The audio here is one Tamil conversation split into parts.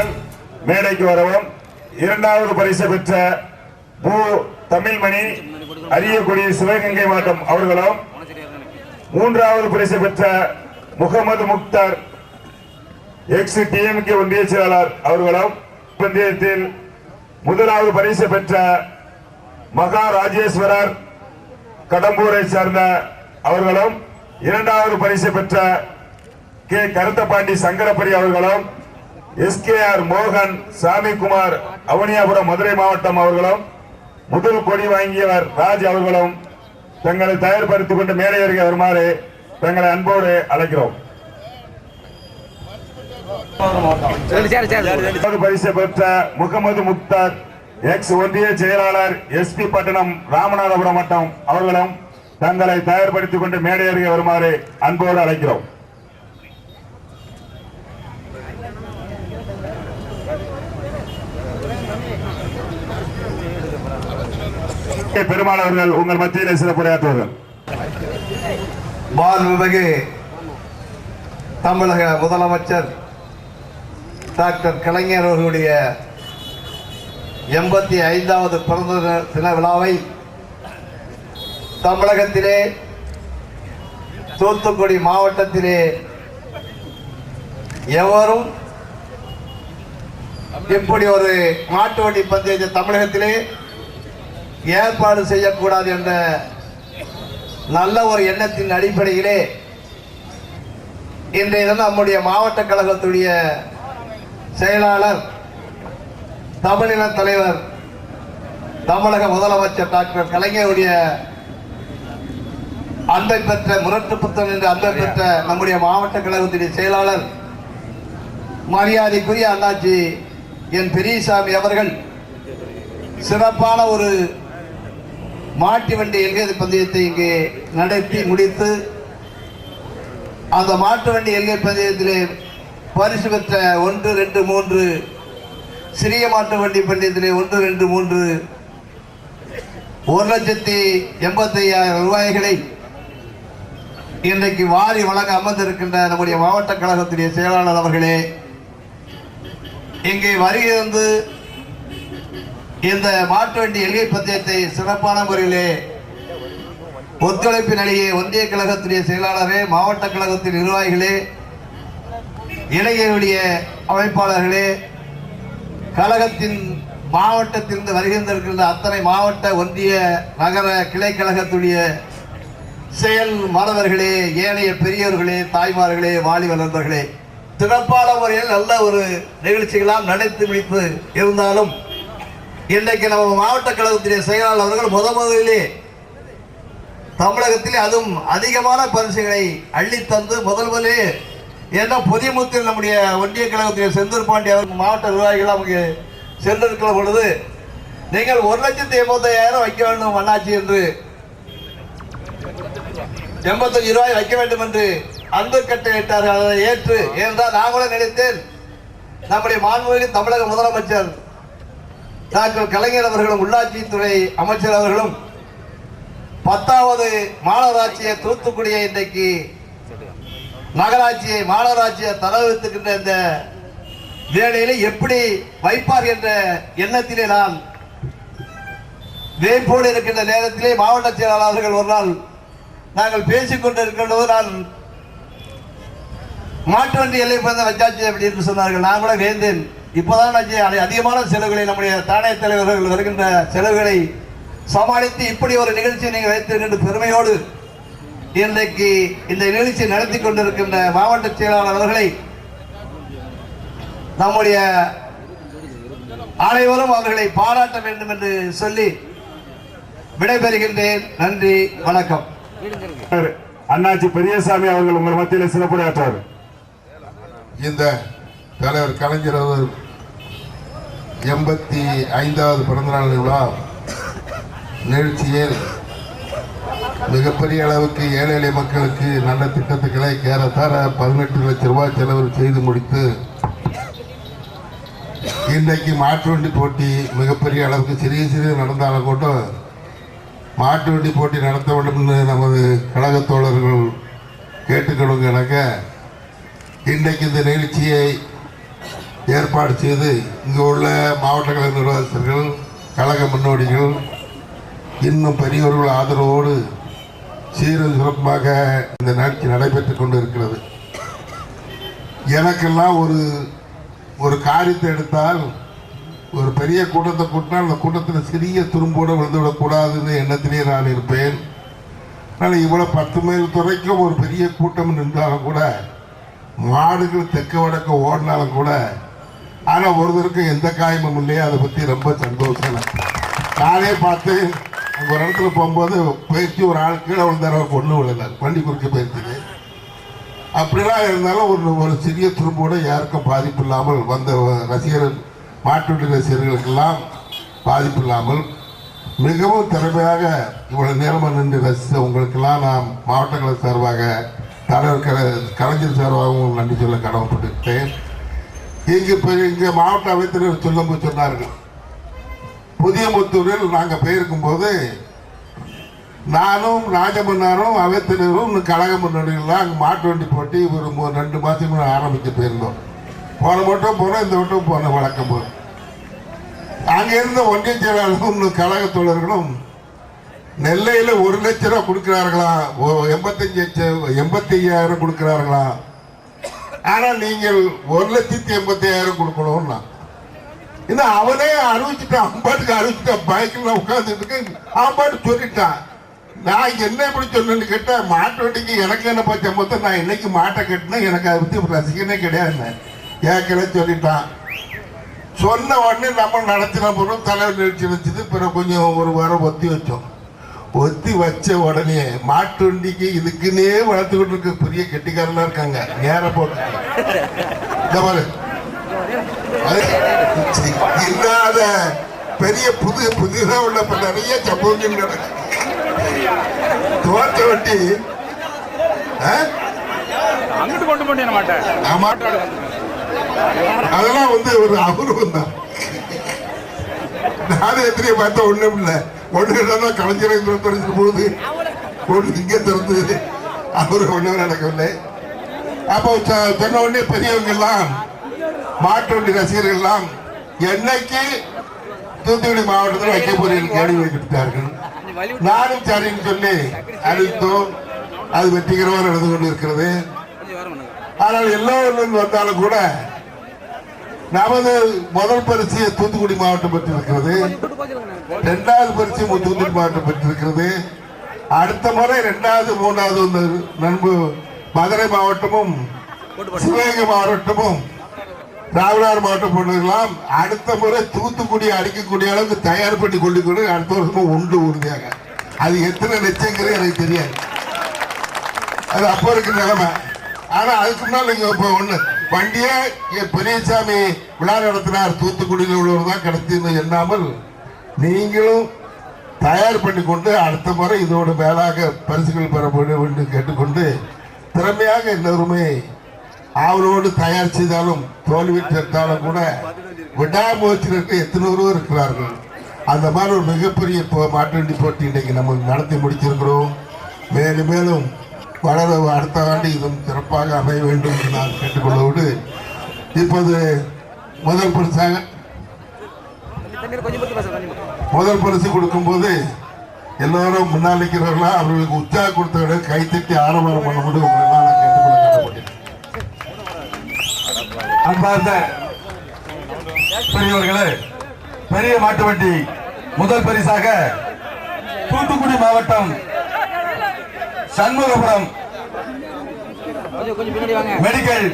அவர்கள் மேடைக்கு வரவும் இரண்டாவது பரிசு பெற்ற பூ தமிழ்மணி அரியக்குடி சிவகங்கை மாவட்டம் அவர்களும் மூன்றாவது பரிசு பெற்ற முகமது முக்தார் எக்ஸ் டிஎம்கே ஒன்றிய செயலாளர் அவர்களும் பந்தயத்தில் முதலாவது பரிசு பெற்ற மகா ராஜேஸ்வரர் கடம்பூரை சேர்ந்த அவர்களும் இரண்டாவது பரிசு பெற்ற கே. கருத்தபாண்டி சங்கரபரி அவர்களும் எஸ்கேஆர் மோகன் சாமிக்குமார் அவனியாபுரம் மதுரை மாவட்டம் அவர்களும் முதல் கொடி வாங்கியவர் ராஜ் அவர்களும் தங்களை தயார்படுத்திக் கொண்டு மேலே அருகே வருமாறு தங்களை அன்போடு அழைக்கிறோம். பரிசு பெற்ற முகமது முக்தார் எக்ஸ் ஒன்றிய செயலாளர் எஸ்பி பட்டணம் ராமநாதபுரம் வட்டம் அவர்களும் தங்களை தயார்படுத்திக் கொண்டு மேடை வருமாறு அன்போடு அழைக்கிறோம். பெருமாள் அவர்கள் உங்கள் மத்தியில் சிறப்புரையாற்றுவார்கள் மாண்புமிகு தமிழக முதலமைச்சர் டாக்டர் கலைஞர் அவர்களுடைய எண்பத்தி ஐந்தாவது பிறந்த தின- தின விழாவை தமிழகத்திலே தூத்துக்குடி மாவட்டத்திலே எவரும் இப்படி ஒரு மாட்டு வண்டி பந்தயத்தை தமிழகத்திலே ஏற்பாடு செய்யக்கூடாது என்ற நல்ல ஒரு எண்ணத்தின் அடிப்படையிலே இன்றைய தினம் நம்முடைய மாவட்ட கழகத்துடைய செயலாளர் தமிழின தலைவர் தமிழக முதலமைச்சர் டாக்டர் கலைஞருடைய அன்பை பெற்ற முரட்டு புத்தன் என்று அன்பை பெற்ற நம்முடைய மாவட்ட கழகத்துடைய செயலாளர் மரியாதைக்குரிய அண்ணாச்சி என் பெரியசாமி அவர்கள் சிறப்பான ஒரு மாட்டு வண்டி எல்கை பந்தயத்தை இங்கே நடத்தி முடித்து அந்த மாட்டு வண்டி எல்கை பந்தயத்திலே பரிசு பெற்ற ஒன்று ரெண்டு மூன்று சிறிய மாட்டு வண்டி பந்தயத்திலே ஒன்று ரெண்டு மூன்று ஒரு லட்சத்தி எண்பத்தையாயிரம் ரூபாய்களை இன்றைக்கு வாரி வழங்க அமர்ந்திருக்கின்ற நம்முடைய மாவட்ட கழகத்துடைய செயலாளர் அவர்களே இங்கே வருகை இந்த மாட்டு வண்டி எல்கை பந்தயத்தை சிறப்பான முறையிலே ஒத்துழைப்பு நிலையை ஒன்றிய கழகத்துடைய செயலாளரே மாவட்ட கழகத்தின் நிர்வாகிகளே இளைஞருடைய அமைப்பாளர்களே கழகத்தின் மாவட்டத்திலிருந்து வருகின்றிருக்கின்ற அத்தனை மாவட்ட ஒன்றிய நகர கிளை கழகத்துடைய செயல் மாணவர்களே ஏனைய பெரியவர்களே தாய்மார்களே வாலி வளர்ந்தவர்களே சிறப்பான முறையில் நல்ல ஒரு நிகழ்ச்சிகளாம் நடத்தி முடித்து இருந்தாலும் இன்றைக்கு நம்ம மாவட்ட கழகத்துடைய செயலாளர் அவர்கள் முத முதலிலே தமிழகத்திலே அதுவும் அதிகமான பரிசுகளை அள்ளித்தந்து முதல் முதலே ஏன்னா புதியமுத்தில் நம்முடைய ஒன்றிய கழகத்துடைய செந்தூர் பாண்டி அவர் மாவட்ட நிர்வாகிகள் அவங்க சென்றிருக்கிற பொழுது நீங்கள் ஒரு லட்சத்தி எண்பத்தையாயிரம் வைக்க வேண்டும் அண்ணாச்சி என்று எண்பத்தஞ்சு ரூபாய் வைக்க வேண்டும் என்று அன்பு கட்டளையிட்டார்கள். அதை ஏற்று ஏனென்றால் நான் கூட நினைத்தேன். நம்முடைய மாண்புமிகு தமிழக முதலமைச்சர் டாக்டர் கலைஞர் அவர்களும் உள்ளாட்சித்துறை அமைச்சர் அவர்களும் பத்தாவது மாநகராட்சியை தூத்துக்குடியை இன்றைக்கு நகராட்சியை மாநகராட்சியை தரவித்துக்கின்ற இந்த வேலையில எப்படி வைப்பார் என்ற எண்ணத்திலே நான் வேப்போடு இருக்கின்ற நேரத்திலே மாவட்ட செயலாளர்கள் ஒரு நாள் நாங்கள் பேசிக் கொண்டிருக்கின்றது நான் மாட்டு வண்டி எல்லை பிறந்த வச்சாச்சு அப்படி என்று சொன்னார்கள். நான் கூட வேந்தேன். இப்போதான் அதிகமான செலவுகளை நம்முடைய தானே தலைவர்கள் வருகின்ற செலவுகளை சமாளித்து இப்படி ஒரு நிகழ்ச்சியை நீங்கள் வைத்திருக்கின்ற பெருமையோடு இன்றைக்கு இந்த நிகழ்ச்சி நடத்தி கொண்டிருக்கின்ற மாவட்ட செயலாளர் அவர்களை நம்முடைய அனைவரும் அவர்களை பாராட்ட வேண்டும் என்று சொல்லி விடைபெறுகின்றேன். நன்றி வணக்கம். அண்ணாச்சி பெரியசாமி அவர்கள் உங்கள் மத்தியிலே சிறப்புரையாற்றுவார். இந்த தலைவர் கலைஞர் அவர் எண்பத்தி ஐந்தாவது பிறந்தநாள் விழா நிகழ்ச்சியில் மிகப்பெரிய அளவுக்கு ஏழை எளிய மக்களுக்கு நல்ல திட்டத்துக்களை கேரத்தார பதினெட்டு லட்சம் ரூபாய் செலவு செய்து முடித்து இன்றைக்கு மாட்டு வண்டி போட்டி மிகப்பெரிய அளவுக்கு சிறிய சிறிய நடந்தாலும் கூட மாட்டு வண்டி போட்டி நடத்த வேண்டும்னு நமது கழக தோழர்கள் கேட்டுக்கொள்ளுங்க எனக்கு இன்றைக்கு இந்த நிகழ்ச்சியை ஏற்பாடு செய்து இங்கே உள்ள மாவட்ட கழக நிர்வாகஸ்தர்கள் கழக முன்னோடிகள் இன்னும் பெரியவர்கள் ஆதரவோடு சீரும் சிறப்பாக இந்த நிகழ்ச்சி நடைபெற்று கொண்டு இருக்கிறது எனக்கெல்லாம் ஒரு ஒரு காரியத்தை எடுத்தால் ஒரு பெரிய கூட்டத்தை கூட்டினால் அந்த கூட்டத்தில் சிறிய துரும்போடு விழுந்துவிடக்கூடாதுன்னு எண்ணத்திலே நான் இருப்பேன். ஆனால் இவ்வளோ பத்து மைல் துறைக்கும் ஒரு பெரிய கூட்டம் நின்றாலும் கூட மாடுகள் தெற்கு வடக்கு ஓடினாலும் கூட ஆனால் ஒருத்தருக்கும் எந்த காயமும் இல்லையே அதை பற்றி ரொம்ப சந்தோஷம். நானே பார்த்து அங்கே ஒரு இடத்துல போகும்போது பேச்சு ஒரு ஆள் கீழே விழுந்தார பொண்ணு விழுந்தார் வண்டி குறுக்க போயிருக்குது அப்படிலாம் இருந்தாலும் ஒரு ஒரு சிறிய துரும்போடு யாருக்கும் பாதிப்பு இல்லாமல் வந்த ரசிகர் மாட்டுவண்டி ரசிகர்களுக்கெல்லாம் பாதிப்பு இல்லாமல் மிகவும் திறமையாக இவ்வளவு நேரமாக நின்று ரசித்த உங்களுக்கெல்லாம் நான் மாவட்டங்களை சார்பாக தலைவர் கலைஞர் சார்பாகவும் நன்றி சொல்ல கடமைப்பட்டிருக்கேன் இங்கு இப்போ இங்கே மாவட்ட அமைச்சர் சொல்லும்போது சொன்னார்கள். புதிய முத்தூரில் நாங்கள் போயிருக்கும் போது நானும் ராஜமன்னாரும் அவைத்தினரும் இன்னும் கழக முன்னணிகள்லாம் அங்கே மாட்டு வண்டி போட்டி ஒரு மூ- ரெண்டு மாதத்துக்கு ஆரம்பித்து போயிருந்தோம். போன மட்டும் போனோம் இந்த மட்டும் போன வழக்கம் போல். அங்கே இருந்த ஒன்றிய செயலாளர்களும் இன்னும் கழக தோழர்களும் நெல்லையில் ஒரு லட்ச ரூபா கொடுக்கிறார்களா ஓ- எண்பத்தஞ்சு லட்சம் எண்பத்தி ஐயாயிரம் கொடுக்கிறார்களா ஆனால் நீங்கள் ஒரு லட்சத்தி எண்பத்தி ஐயாயிரம் கொடுக்கணும்னா அவனே அறிவிச்சுட்டான் அம்பாட்டுக்கு அறிவிச்சுட்டான் பைக்கில் உட்காந்துட்டு இருக்கு. அம்பாட்டு சொல்லிட்டான். நான் என்ன இப்படி சொன்னேன்னு கேட்டேன் மாட்டு வண்டிக்கு எனக்கு என்ன பச்சை மொத்தம் நான் இன்னைக்கு மாட்டை கட்டினேன் எனக்கு அதை பற்றி ரசிகனே கிடையாது ஏற்கனவே சொல்லிட்டான். சொன்ன உடனே நம்ம நடத்தின பிறகு தலைவர் நிகழ்ச்சி வச்சது பிறகு கொஞ்சம் ஒரு வாரம் ஒத்தி வச்சோம். ஒத்தி வச்ச உடனே மாட்டு வண்டிக்கு இதுக்குன்னே வளர்த்துக்கிட்டு இருக்க பெரிய கெட்டிக்காரனா இருக்காங்க. நேர போட்டு இல்லாத பெரிய புது புதிதாக உள்ள நிறைய சம்பவங்கள் நடக்கும் தோட்ட வண்டி அதெல்லாம் வந்து ஒரு அபூர்வம் தான் நானும் எத்தனையோ பார்த்தா ஒண்ணும் இல்லை. ஒண்ணு தான் கலைஞரை திறந்து போகுது ஒண்ணு இங்கே திறந்தது அவரு ஒண்ணும் நடக்கவில்லை. அப்போ சொன்ன உடனே பெரியவங்க எல்லாம் மாட்டு ரசிகர்கள் எல்லாம் என்னைக்கு தூத்துக்குடி மாவட்டத்தில் வைக்க போறீர்கள்? கேள்வி வைக்கப்பட்டார்கள் நானும் சரின்னு சொல்லி அறிவித்தோம் அது வெற்றிகரமாக நடந்து கொண்டு இருக்கிறது ஆனால் எல்லோரும் வந்தாலும் கூட நமது முதல் பரிசு தூத்துக்குடி மாவட்டம் பெற்றிருக்கிறது. இரண்டாவது பரிசு தூத்துக்குடி மாவட்டம் பெற்றிருக்கிறது. அடுத்த முறை இரண்டாவது மூணாவது வந்து நண்பு மதுரை மாவட்டமும் சிவகங்கை மாவட்டமும் ராமநாதர் மாவட்டம் போன்றதெல்லாம் அடுத்த முறை தூத்துக்குடி அடிக்கக்கூடிய அளவுக்கு தயார் பண்ணி கொண்டு கொண்டு அடுத்த வருஷமும் உண்டு உறுதியாக. அது எத்தனை லட்சங்கிறது எனக்கு தெரியாது. அது அப்போ இருக்கிற நிலைமை. ஆனால் அதுக்கு முன்னால் நீங்கள் இப்போ ஒன்று வண்டியே பெரியசாமி விழா நடத்தினார். தூத்துக்குடியில் உள்ளவர் தான் கிடைத்துன்னு எண்ணாமல் நீங்களும் தயார் பண்ணி கொண்டு அடுத்த முறை இதோடு மேலாக பரிசுகள் பெற வேண்டும் என்று கேட்டுக்கொண்டு திறமையாக எல்லோருமே ஆவலோடு தயார் செய்தாலும் தோல்வி பெற்றாலும் கூட விடாமுயற்சிகளுக்கு எத்தனோரோ இருக்கிறார்கள்? அந்த மாதிரி ஒரு மிகப்பெரிய மாட்டு வண்டி போட்டி இன்றைக்கு நம்ம நடத்தி முடிச்சிருக்கிறோம் மேலும் மேலும் வளர அடுத்த ஆண்டு இதுவும் சிறப்பாக அமைய வேண்டும் என்று நான் கேட்டுக்கொள்ளவோடு இப்போது முதல் பரிசாக முதல் பரிசு கொடுக்கும்போது எல்லாரும் முன்னால் நிற்கிறவர்களா அவர்களுக்கு உற்சாக கொடுத்தவரை கைத்தட்டி ஆரம்பம் பண்ண முடியும் உங்களெல்லாம் நான் கேட்டுக்கொள்ள கடமைப்பட்டேன். அன்பார்ந்த பெரியவர்களே பெரிய மாட்டு வண்டி முதல் பரிசாக தூத்துக்குடி மாவட்டம் சண்முகபுரம். மெடிக்கல்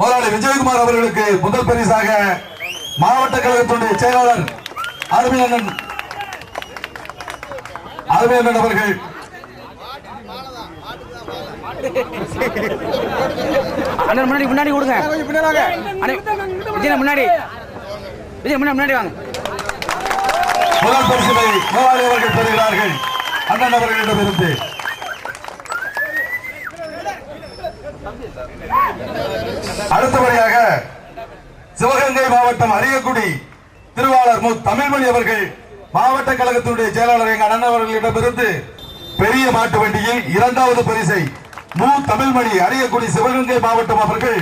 முதலாளி விஜயகுமார் அவர்களுக்கு முதல் பரிசாக மாவட்ட கழகத்துடைய செயலாளர் அருமையண்ணன் அருமையண்ணன் அவர்கள். அண்ணன் முன்னாடி முன்னாடி கொடுங்க. விஜய் முன்னாடி. விஜய் முன்னாடி முன்னாடி வாங்க. முதல் பரிசினை முதலாளி அவர்கள் பெறுகிறார்கள். அண்ணன் அவர்களிடமிருந்து அடுத்தபடியாக சிவகங்கை மாவட்டம் அரியக்குடி திருவாளர் மு. தமிழ்மொழி அவர்கள் மாவட்ட கழகத்தினுடைய செயலாளர் எங்க அண்ணன் அவர்களிடமிருந்து பெரிய மாட்டு வண்டியில் இரண்டாவது பரிசை மு. தமிழ்மணி அரியக்குடி சிவகங்கை மாவட்டம் அவர்கள்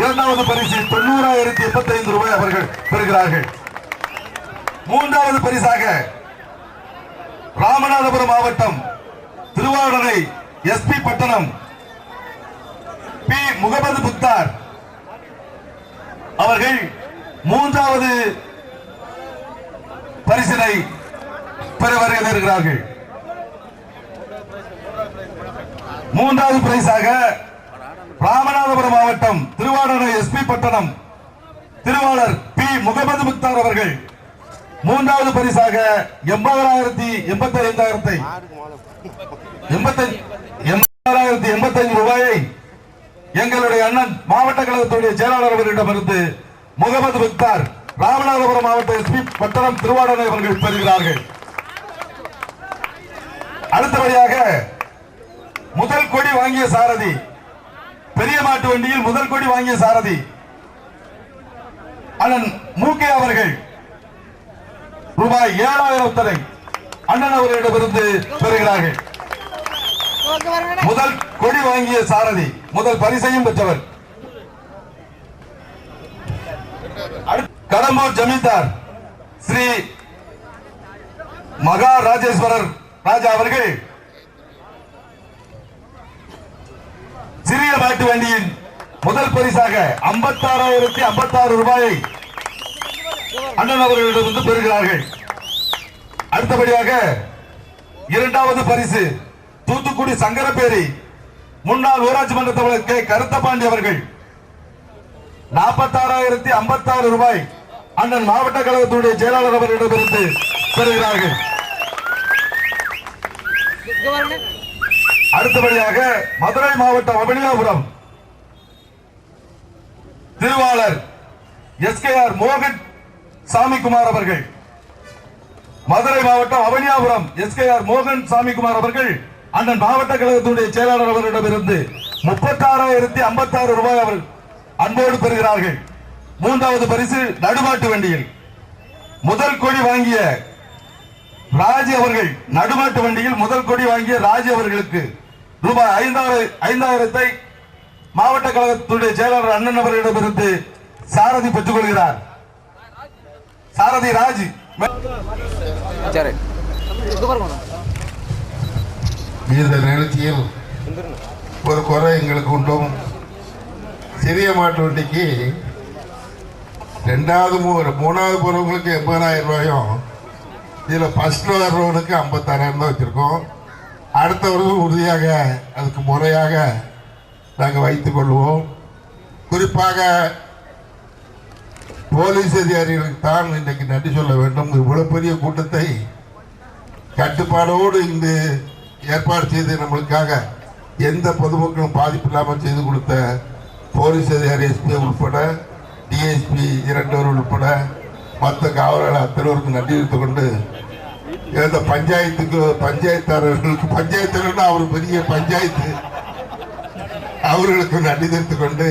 இரண்டாவது பரிசு தொண்ணூறாயிரத்தி எண்பத்தி ஐந்து ரூபாய் அவர்கள் பெறுகிறார்கள். மூன்றாவது பரிசாக ராமநாதபுரம் மாவட்டம் திருவாரூரை எஸ்பி பட்டணம் முகமது புத்தார் அவர்கள் மூன்றாவது பரிசினை பெற வருகை மூன்றாவது பிரைஸாக ராமநாதபுரம் மாவட்டம் திருவாரூர் எஸ்பி பட்டணம் திருவாளர் பி. முகமது முக்தார் அவர்கள் மூன்றாவது பரிசாக எண்பதாயிரத்தி எண்பத்தி ஐந்தாயிரத்தை எண்பத்தி எண்பதாயிரத்தி ஐந்து ரூபாயை எங்களுடைய அண்ணன் மாவட்ட கழகத்துடைய செயலாளர் அவர்களிடமிருந்து முகமது முக்தார் ராமநாதபுரம் மாவட்ட எஸ்பி பட்டணம் திருவாடனை அவர்கள் பெறுகிறார்கள். அடுத்தபடியாக முதல் கொடி வாங்கிய சாரதி பெரிய மாட்டு வண்டியில் முதல் கொடி வாங்கிய சாரதி அண்ணன் மூக்கே அவர்கள் ரூபாய் ஏழாயிரத்தனை அண்ணன் அவர்களிடமிருந்து பெறுகிறார்கள். முதல் கொடி வாங்கிய சாரதி முதல் பரிசையும் பெற்றவர். கடம்பூர் ஜமீன்தார் ஸ்ரீ மகா ராஜேஸ்வரர் ராஜா அவர்கள். சிறிய மாட்டு வண்டியின் முதல் பரிசாக ஐம்பத்தாறாயிரத்தி ஐம்பத்தாறு ரூபாயை அண்ணன் அவர்களிடமிருந்து பெறுகிறார்கள். அடுத்தபடியாக இரண்டாவது பரிசு தூத்துக்குடி சங்கரப்பேரி முன்னாள் ஊராட்சி மன்ற தலைவர் கே. கருத்தபாண்டி அவர்கள் நாற்பத்தாறாயிரத்தி ஐம்பத்தாறு ரூபாய் அண்ணன் மாவட்ட கழகத்தினுடைய செயலாளர் அவர்களிடமிருந்து பெறுகிறார்கள். அடுத்தபடியாக மதுரை மாவட்டம் அபினியாபுரம் திருவாளர் எஸ். கே. ஆர். மோகன் சாமிக்குமார் அவர்கள். மதுரை மாவட்டம் அவனியாபுரம் எஸ். கே. ஆர். மோகன் சாமிக்குமார் அவர்கள் அண்ணன் மாவட்ட கழகத்துடைய செயலாளர் அவர்களிடமிருந்து முப்பத்தாறாயிரத்தி ஐம்பத்தாறு ரூபாய் அவர் அன்போடு பெறுகிறார்கள். மூன்றாவது பரிசு நடுமாட்டு வண்டியில். முதல் கொடி வாங்கிய ராஜி அவர்கள் நடுமாட்டு வண்டியில் முதல் கொடி வாங்கிய ராஜி அவர்களுக்கு ரூபாய் ஐந்தாயிரம் ஐந்தாயிரத்தை மாவட்ட கழகத்துடைய செயலாளர் அண்ணன் அவர்களிடமிருந்து சாரதி பெற்றுக் கொள்கிறார் சாரதி ராஜ். சரி. இந்த நிகழ்ச்சியில் ஒரு குறை எங்களுக்கு உண்டும். சிறிய மாட்டு வண்டிக்கு ரெண்டாவது மூ- மூணாவது போகிறவங்களுக்கு எண்பதாயிரம் ரூபாயும் இதில் ஃபர்ஸ்ட் வர்றவனுக்கு ஐம்பத்தாறாயிரம் தான் வச்சுருக்கோம். அடுத்தவர்கள் உறுதியாக அதுக்கு முறையாக நாங்கள் வைத்து கொள்வோம். குறிப்பாக போலீஸ் அதிகாரிகளுக்கு தான் இன்றைக்கு நன்றி சொல்ல வேண்டும். இவ்வளோ பெரிய கூட்டத்தை கட்டுப்பாடோடு இங்கு ஏற்பாடு செய்து நம்மளுக்காக எந்த பொதுமக்களும் பாதிப்பு இல்லாமல் செய்து கொடுத்த போலீஸ் அதிகாரி எஸ்பி உட்பட டிஎஸ்பி இரண்டவர் உட்பட மற்ற காவலர்கள் அத்தனைவருக்கும் நன்றி தெரிவித்துக் கொண்டு இந்த பஞ்சாயத்துக்கு பஞ்சாயத்தாரர்களுக்கு பஞ்சாயத்து அவர் பெரிய பஞ்சாயத்து. அவர்களுக்கு நன்றி தெரிவித்துக் கொண்டு